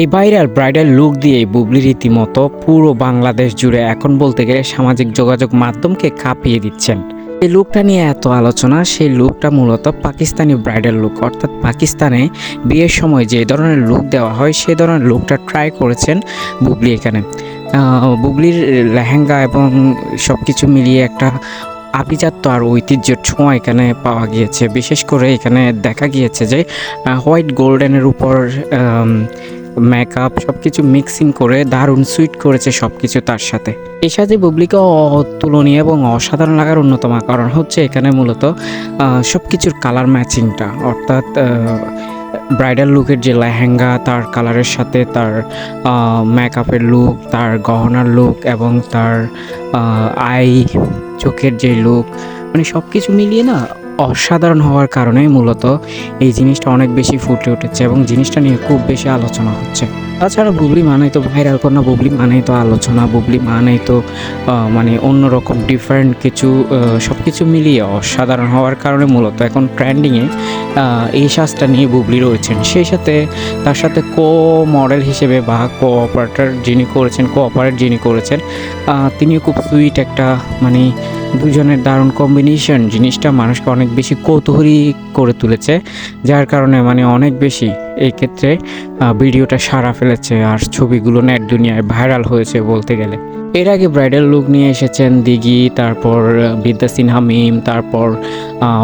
এই viral bridal look দিয়ে বুবলি রীতিমতো পুরো বাংলাদেশ জুড়ে এখন বলতে গেলে সামাজিক যোগাযোগ মাধ্যমকে কাঁপিয়ে দিচ্ছেন। এই লুকটা নিয়ে এত আলোচনা, সেই লুকটা মূলত পাকিস্তানি ব্রাইডাল লুক অর্থাৎ পাকিস্তানে বিয়ের সময় যে ধরনের লুক দেওয়া হয় সেই ধরনের লুকটা ট্রাই করেছেন বুবলি এখানে। বুবলির লেহেঙ্গা এবং সব কিছু মিলিয়ে একটা আভিজাত্য আর ঐতিহ্যের ছোঁয়া এখানে পাওয়া গিয়েছে। বিশেষ করে এখানে দেখা গিয়েছে যে হোয়াইট গোল্ডেনের উপর মেকআপ সব কিছু মিক্সিং করে দারুণ সুইট করেছে সব কিছু তার সাথে। এই সাথে বুবলিকে অতুলনীয় এবং অসাধারণ লাগার অন্যতম কারণ হচ্ছে এখানে মূলত সব কিছুর কালার ম্যাচিংটা অর্থাৎ ব্রাইডাল লুকের যে লেহেঙ্গা, তার কালারের সাথে তার মেকআপের লুক তার গহনার লুক এবং তার আই চোখের যে লুক মানে সব কিছু মিলিয়ে না অসাধারণ হওয়ার কারণে মূলত এই জিনিসটা অনেক বেশি ফুটে উঠেছে এবং জিনিসটা নিয়ে খুব বেশি আলোচনা হচ্ছে। তাছাড়া বুবলি মানেই তো ভাইরাল কন্যা বুবলি মানেই তো আলোচনা, বুবলি মানেই তো মানে অন্যরকম ডিফারেন্ট কিছু সব কিছু মিলিয়ে অসাধারণ হওয়ার কারণে মূলত এখন ট্রেন্ডিংয়ে এই সাজটা নিয়ে বুবলি রয়েছেন। সেই সাথে তার সাথে কো মডেল হিসেবে বা কো অপারেটর যিনি করেছেন কো অপারেট যিনি করেছেন তিনিও খুব সুইট একটা মানে দুজনের দারুণ কম্বিনেশন জিনিসটা মানুষকে অনেক বেশি কৌতূহলী করে তুলেছে, যার কারণে মানে অনেক বেশি এই ক্ষেত্রে ভিডিওটা সারা ফেলেছে আর ছবিগুলো নেট দুনিয়ায় ভাইরাল হয়েছে বলতে গেলে। এর আগে ব্রাইডাল লুক নিয়ে এসেছেন দিঘি, তারপর বিদ্যা সিনহা মিম, তারপর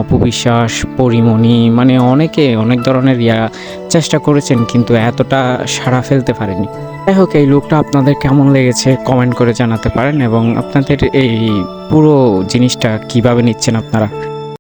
অপু বিশ্বাস, পরিমণি মানে অনেকে অনেক ধরনের ইয়া চেষ্টা করেছেন কিন্তু এতটা সারা ফেলতে পারেনি। যাই হোক, এই লুকটা আপনাদের কেমন লেগেছে কমেন্ট করে জানাতে পারেন এবং আপনাদের এই পুরো জিনিসটা কীভাবে নিচ্ছেন আপনারা?